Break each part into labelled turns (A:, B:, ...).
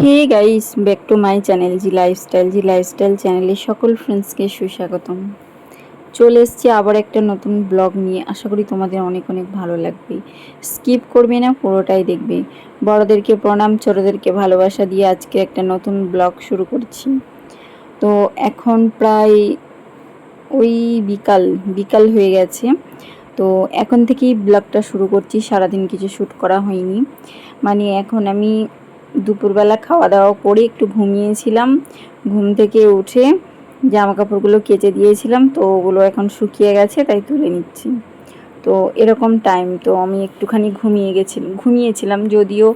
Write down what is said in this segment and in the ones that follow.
A: Hey guys, back to my channel G lifestyle G lifestyle চ্যানেলে সকল ফ্রেন্ডসকে সুস্বাগতম। চলে এসেছি আবার একটা নতুন ব্লগ নিয়ে। আশা করি তোমাদের অনেক অনেক ভালো লাগবে। স্কিপ করবে না, পুরোটাই দেখবে। বড়দেরকে প্রণাম, ছোটদেরকে ভালোবাসা দিয়ে আজকে একটা নতুন ব্লগ শুরু করছি। তো এখন প্রায় ওই বিকাল বিকাল হয়ে গেছে। তো এখন থেকেই ব্লগটা শুরু করছি। সারাদিন কিছু শ্যুট করা হয়নি। মানে এখন আমি দুপুরবেলা খাওয়া দাওয়া করে একটু ঘুমিয়েছিলাম। ঘুম থেকে উঠে জামা কাপড়গুলো কেচে দিয়েছিলাম, তো ওগুলো এখন শুকিয়ে গেছে, তাই তুলে নিচ্ছি। তো এরকম টাইম তো আমি একটুখানি ঘুমিয়ে গেছিলাম, ঘুমিয়েছিলাম যদিও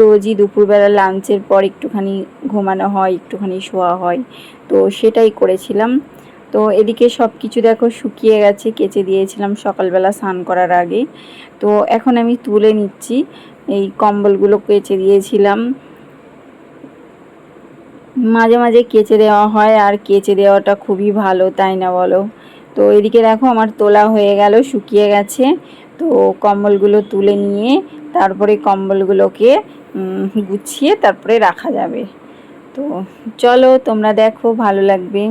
A: রোজই দুপুরবেলা লাঞ্চের পর একটুখানি ঘুমানো হয়, একটুখানি শোয়া হয়, তো সেটাই করেছিলাম। তো এদিকে সব কিছু দেখো শুকিয়ে গেছে, কেচে দিয়েছিলাম সকালবেলা স্নান করার আগে। তো এখন আমি তুলে নিচ্ছি। এই কম্বলগুলো কেচে দিয়েছিলাম। মাঝে মাঝে কেচে দেওয়া হয় আর কেচে দেওয়াটা খুবই ভালো, তাই না বলো? তো এদিকে দেখো আমার তোলা হয়ে গেল, শুকিয়ে গেছে। তো কম্বলগুলো তুলে নিয়ে তারপরে কম্বলগুলোকে গুছিয়ে তারপরে রাখা যাবে। তো চলো তোমরা দেখো, ভালো লাগবে।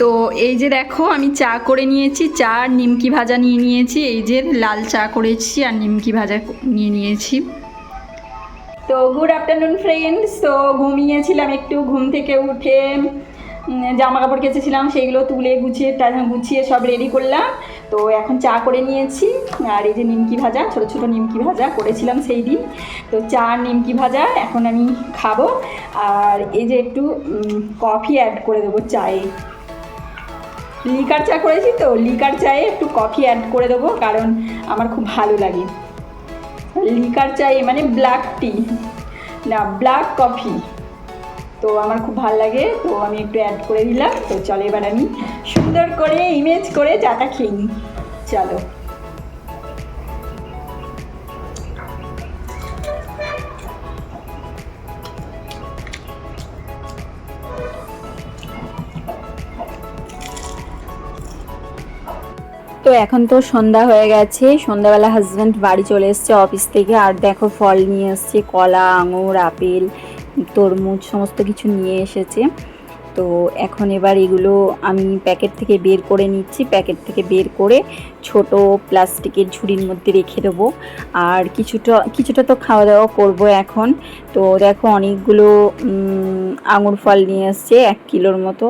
A: তো এই যে দেখো, আমি চা করে নিয়েছি চা আর নিমকি ভাজা নিয়ে নিয়েছি, এই যে লাল চা করেছি আর নিমকি ভাজা নিয়ে নিয়েছি। তো গুড আফটারনুন ফ্রেন্ডস তো ঘুমিয়েছিলাম একটু, ঘুম থেকে উঠে জামা কাপড় কেচেছিলাম, সেইগুলো তুলে গুছিয়ে গুছিয়ে সব রেডি করলাম। তো, এখন চা করে নিয়েছি। আর এই যে নিমকি ভাজা, ছোট ছোট নিমকি ভাজা করেছিলাম সেই দিন। তো চা নিমকি ভাজা এখন আমি খাব। আর এই যে একটু কফি অ্যাড করে দেবো চায়ে। লিকার চা করেছি তো, লিকার চায়ে একটু কফি অ্যাড করে দেবো, কারণ আমার খুব ভালো লাগে। লিকার চাই মানে ব্ল্যাক টি। না, ব্ল্যাক কফি। তো আমার খুব ভালো লাগে, তো আমি একটু অ্যাড করে দিলাম। তো চলো এবার আমি সুন্দর করে ইমেজ করে চাটা খেয়ে নিই চলো। তো এখন তো সন্ধ্যা হয়ে গেছে। সন্ধ্যাবেলা হাজব্যান্ড বাড়ি চলে এসছে অফিস থেকে। আর দেখো ফল নিয়ে এসছে, কলা, আঙুর, আপেল, তরমুজ, সমস্ত কিছু নিয়ে এসেছে। তো এখন এবার এগুলো আমি প্যাকেট থেকে বের করে নিচ্ছি। প্যাকেট থেকে বের করে ছোট প্লাস্টিকের ঝুড়ির মধ্যে রেখে দেবো। আর কিছুটা কিছুটা তো খাওয়া দাওয়া করব এখন। তো দেখো অনেকগুলো আঙুর ফল নিয়ে এসছে, এক কিলোর মতো।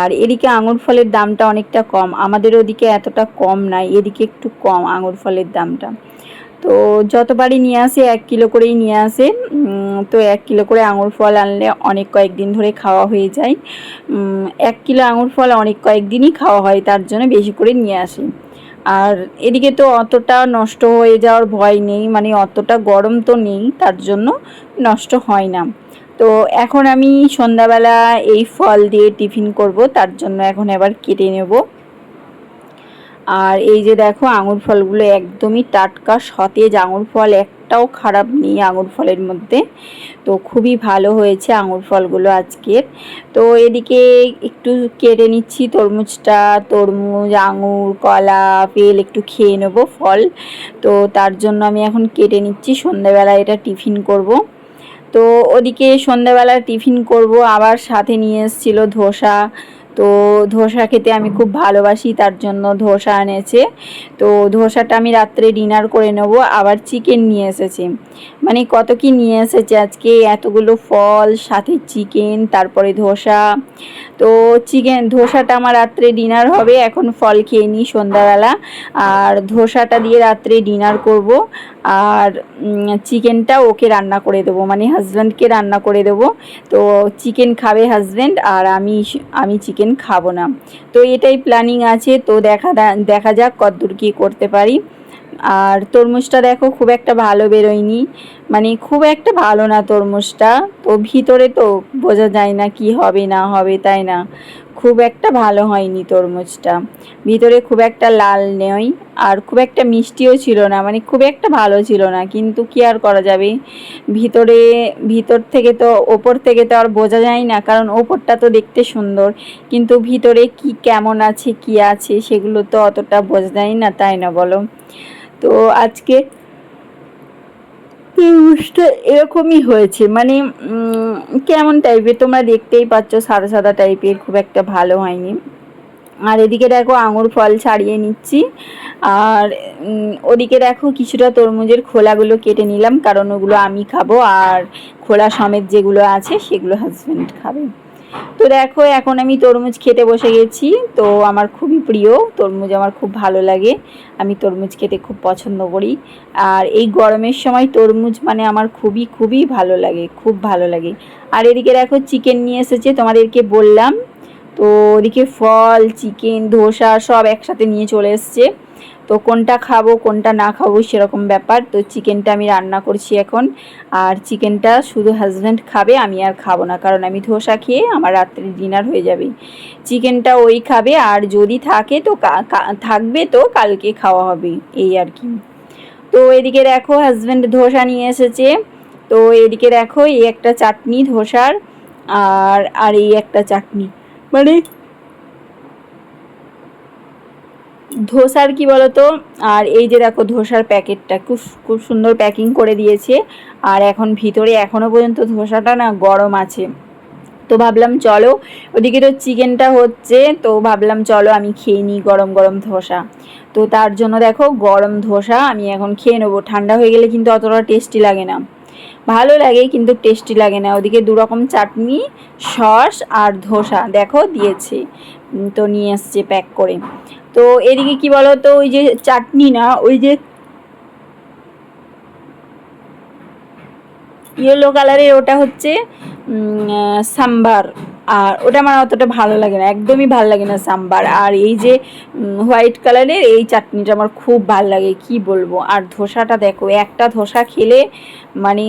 A: আর এদিকে আঙুর ফলের দামটা অনেকটা কম। আমাদের ওদিকে এতটা কম নাই, এদিকে একটু কম আঙুর ফলের দামটা। তো যতবারই নিয়ে আসে, এক কিলো করেই নিয়ে আসে। তো এক কিলো করে আঙুর ফল আনলে অনেক কয়েকদিন ধরে খাওয়া হয়ে যায়। এক কিলো আঙুর ফল অনেক কয়েকদিনই খাওয়া হয়, তার জন্য বেশি করে নিয়ে আসে। আর এদিকে তো অতটা নষ্ট হয়ে যাওয়ার ভয় নেই মানে অতটা গরম তো নেই, তার জন্য নষ্ট হয় না। তো এখন আমি সন্ধ্যাবেলা এই ফল দিয়ে টিফিন করব, তার জন্য এখন এবার কেটে নেব। আর এই যে দেখো, আঙুর ফলগুলো একদমই টাটকা, সতেজ আঙুর ফল, একটাও খারাপ নেই আঙুর ফলের মধ্যে। তো খুবই ভালো হয়েছে আঙুর ফলগুলো আজকের। তো এদিকে একটু কেটে নিচ্ছি তরমুজটা, তরমুজ, আঙুর, কলা পেল একটু খেয়ে নেব ফল। তো তার জন্য আমি এখন কেটে নিচ্ছি সন্ধ্যাবেলা এটা টিফিন করব। তো ওদিকে সন্ধ্যাবেলা টিফিন করব, আবার সাথে নিয়ে এসেছিল ধোসা। তো ধোসা খেতে আমি খুব ভালোবাসি, তার জন্য ধোসা এনেছে। তো ধোসাটা আমি রাত্রে ডিনার করে নেব, আবার চিকেন নিয়ে এসেছে। মানে কত কি নিয়ে এসেছে আজকে? এতগুলো ফল, সাথে চিকেন, তারপরে ধোসা। তো চিকেন ধোসাটা আমার রাত্রে ডিনার হবে, এখন ফল খেয়ে নিই সন্ধ্যাবেলা। আর ধোসাটা দিয়ে রাত্রে ডিনার করব, আর চিকেনটা ওকে রান্না করে দেবো মানে হাজব্যান্ডকে রান্না করে দেবো। তো চিকেন খাবে হাজব্যান্ড, আর আমি আমি চিকেন খাব না। তো এটাই প্ল্যানিং আছে, তো দেখা দেখা যাক কতদূর কী করতে পারি। আর তরমুজটা দেখো, খুব একটা ভালো বেরোয়নি। মানে খুব একটা ভালো না তরমুজটা। তো ভিতরে তো বোঝা যায় না কি হবে, না হবে, তাই না? খুব একটা ভালো হয়নি তরমুজটা। ভিতরে খুব একটা লাল নেই আর খুব একটা মিষ্টিও ছিল না। মানে খুব একটা ভালো ছিল না, কিন্তু কি আর করা যাবে? ভিতরে, ভিতর থেকে তো, ওপর থেকে তো আর বোঝা যায় না, কারণ ওপরটা তো দেখতে সুন্দর। কিন্তু ভিতরে কি, কেমন আছে, কি আছে, সেগুলো তো অতটা বোঝা যায় না, তাই না বলো? তো আজকে তরমুজটা এরকমই হয়েছে। মানে কেমন টাইপের তোমরা দেখতেই পাচ্ছ সাদা সাদা টাইপের খুব একটা ভালো হয়নি। আর এদিকে দেখো আঙুর ফল ছাড়িয়ে নিচ্ছি। আর ওদিকে দেখো কিছুটা তরমুজের খোলাগুলো কেটে নিলাম, কারণ ওগুলো আমি খাব। আর খোলা সমেত যেগুলো আছে, সেগুলো হাজব্যান্ড খাবে। তো দেখো, এখন আমি তরমুজ খেতে বসে গেছি। তো আমার খুবই প্রিয় তরমুজ, আমার খুব ভালো লাগে। আমি তরমুজ খেতে খুব পছন্দ করি। আর এই গরমের সময় তরমুজ মানে আমার খুবই খুবই ভালো লাগে, খুব ভালো লাগে। আর এদিকে দেখো চিকেন নিয়ে এসেছে, তোমাদেরকে বললাম। তো ওদিকে ফল চিকেন ধোসা সব একসাথে নিয়ে চলে এসছে। তো কোনটা খাব, কোনটা না খাব সেরকম ব্যাপার। তো চিকেনটা আমি রান্না করছি এখন। আর চিকেনটা শুধু হাজব্যান্ড খাবে, আমি আর খাব না। কারণ আমি ধোসা খেয়ে আমার রাত্রে ডিনার হয়ে যাবে। চিকেনটা ওই খাবে, আর যদি থাকে তো থাকবে তো কালকে খাওয়া হবে। এই আর কি। তো এদিকে দেখো হাজব্যান্ড ধোসা নিয়ে এসেছে। তো এদিকে দেখো এই একটা চাটনি ধোসার, আর আর এই একটা চাটনি। মানে ধোসার কি বলতো? আর এই যে দেখো ধোসার প্যাকেটটা, খুব খুব সুন্দর প্যাকিং করে দিয়েছে। আর এখন ভিতরে এখনও পর্যন্ত ধোসাটা না গরম আছে। তো ভাবলাম চলো, ওদিকে তো চিকেনটা হচ্ছে, তো ভাবলাম চলো আমি খেয়ে নিই গরম গরম ধোসা। তো তার জন্য দেখো গরম ধোসা আমি এখন খেয়ে নেব। ঠান্ডা হয়ে গেলে কিন্তু অতটা টেস্টি লাগে না। ভালো লাগে কিন্তু টেস্টি লাগে না। ওদিকে দুরকম চাটনি, সস আর ধোসা দেখো দিয়েছে। তো নিয়ে এসছে প্যাক করে। তো এদিকে কি বলো তো ওই যে চাটনি না, ওই যে ইয়েলো কালারের ওটা হচ্ছে সাম্বার। আর ওটা আমার অতটা ভালো লাগে না, একদমই ভালো লাগে না সাম্বার। আর এই যে হোয়াইট কালারের এই চাটনিটা আমার খুব ভালো লাগে, কি বলব। আর ধোসাটা দেখো, একটা ধোসা খেলে মানে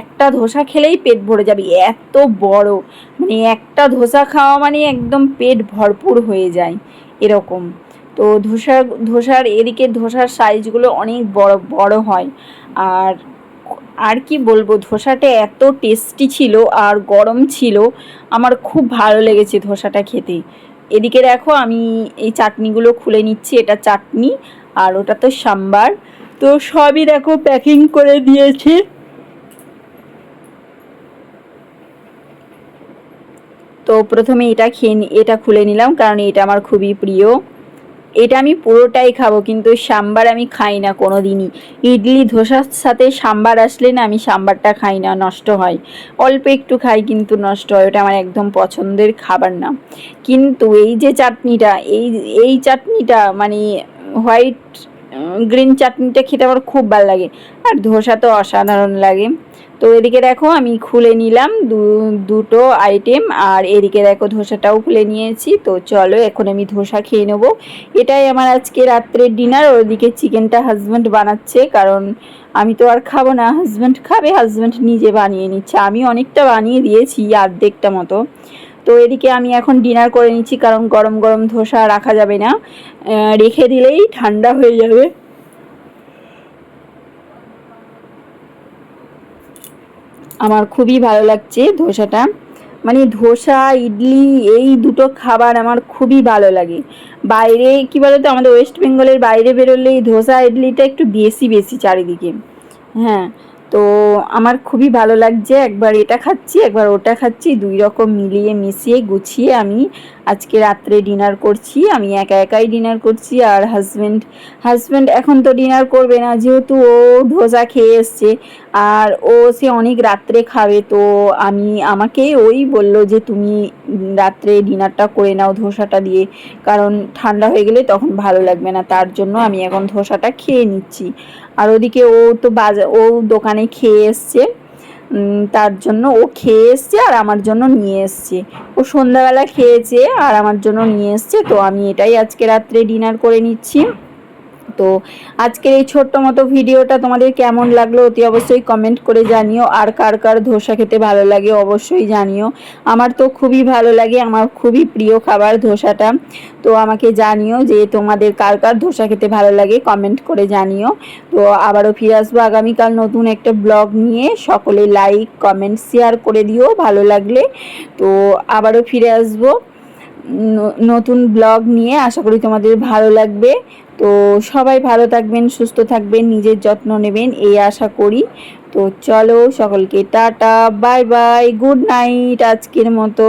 A: একটা ধোসা খেলেই পেট ভরে যাবে, এত বড়। মানে একটা ধোসা খাওয়া মানে একদম পেট ভরপুর হয়ে যায়। এরকম। তো ধোসা ধোসার, এদিকে ধোসার সাইজগুলো অনেক বড় বড় হয়। আর আর কি বলব, ধোসাটা এত টেস্টি ছিল আর গরম ছিল, আমার খুব ভালো লেগেছে ধোসাটা খেতে। এদিকে দেখো আমি এই চাটনিগুলো খুলে নিচ্ছি, এটা চাটনি আর ওটা তো সাম্বার। তো সবই দেখো প্যাকিং করে দিয়েছে। তো প্রথমে এটা খেয়ে এটা খুলে নিলাম, কারণ এটা আমার খুবই প্রিয়। এটা আমি পুরোটাই খাব, কিন্তু সাম্বার আমি খাই না কোনো দিনই ইডলি, ধোসার সাথে সাম্বার আসলে না আমি সাম্বারটা খাই না, নষ্ট হয়। অল্প একটু খাই, কিন্তু নষ্ট হয়। ওটা আমার একদম পছন্দের খাবার না। কিন্তু এই যে চাটনিটা, এই এই চাটনিটা মানে হোয়াইট গ্রিন চাটনিটা খেতে আমার খুব ভালো লাগে। আর ধোসা তো অসাধারণ লাগে। তো এদিকে দেখো, আমি খুলে নিলাম দুটো আইটেম আর এদিকে দেখো ধোসাটাও খুলে নিয়েছি। তো চলো, এখন আমি ধোসা খেয়ে নেব। এটাই আমার আজকে রাত্রের ডিনার ওদিকে চিকেনটা হাজব্যান্ড বানাচ্ছে, কারণ আমি তো আর খাব না। হাজব্যান্ড খাবে হাজব্যান্ড নিজে বানিয়ে নিচ্ছে। আমি অনেকটা বানিয়ে দিয়েছি অর্ধেকটা মতো। তো এদিকে আমি এখন ডিনার করে নিচ্ছি, কারণ গরম গরম ধোসা রাখা যাবে না। রেখে দিলেই ঠান্ডা হয়ে যাবে। আমার খুবই ভালো লাগছে ধোসাটা। মানে ধোসা, ইডলি, এই দুটো খাবার আমার খুবই ভালো লাগে। বাইরে কি বলতো, আমাদের ওয়েস্ট বেঙ্গলের বাইরে বেরোলে এই ধোসা, ইডলিটা একটু বেশি বেশি চারিদিকে। হ্যাঁ তো আমার খুবই ভালো লাগছে। একবার এটা খাচ্ছি, একবার ওটা খাচ্ছি, দুই রকম মিলিয়ে মিশিয়ে গুছিয়ে আমি আজকে রাত্রে ডিনার করছি। আমি একা একাই ডিনার করছি আর হাজব্যান্ড হাজব্যান্ড এখন তো ডিনার করবে না, যেহেতু ও ধোসা খেয়ে এসছে। আর ও সে অনেক রাত্রে খাবে, তো আমি, আমাকে ওই বলল যে তুমি রাত্রে ডিনারটা করে নাও ধোসাটা দিয়ে, কারণ ঠান্ডা হয়ে গেলে তখন ভালো লাগবে না, তার জন্য আমি এখন ধোসাটা খেয়ে নিচ্ছি। আর ওদিকে ও তো বাজার ও দোকানে খেয়ে এসছে তার জন্য ও খেয়ে এসছে আর আমার জন্য নিয়ে এসছে। ও সন্ধ্যাবেলা খেয়েছে আর আমার জন্য নিয়ে এসছে, তো আমি এটাই আজকে রাত্রে ডিনার করে নিচ্ছি। তো আজকের এই ছোট্ট মতো ভিডিওটা তোমাদের কেমন লাগল অতি অবশ্যই কমেন্ট করে জানিও। আর কার কার ধোসা খেতে ভালো লাগে অবশ্যই জানিও। আমার তো খুবই ভালো লাগে, আমার খুবই প্রিয় খাবার ধোসাটা। তো আমাকে জানিও যে তোমাদের কার কার ধোসা খেতে ভালো লাগে কমেন্ট করে জানিও। তো আবারও ফিরে আসব আগামীকাল নতুন একটা ব্লগ নিয়ে। সকলে লাইক কমেন্ট শেয়ার করে দিও, ভালো লাগলে। তো আবারও ফিরে আসব। নতুন ব্লগ নিয়ে। আশা করি তোমাদের ভালো লাগবে। তো সবাই ভালো থাকবেন, সুস্থ থাকবেন, নিজের যত্ন নেবেন, এই আশা করি। তো চলো সকলকে tata, bye bye, good night আজকের মতো।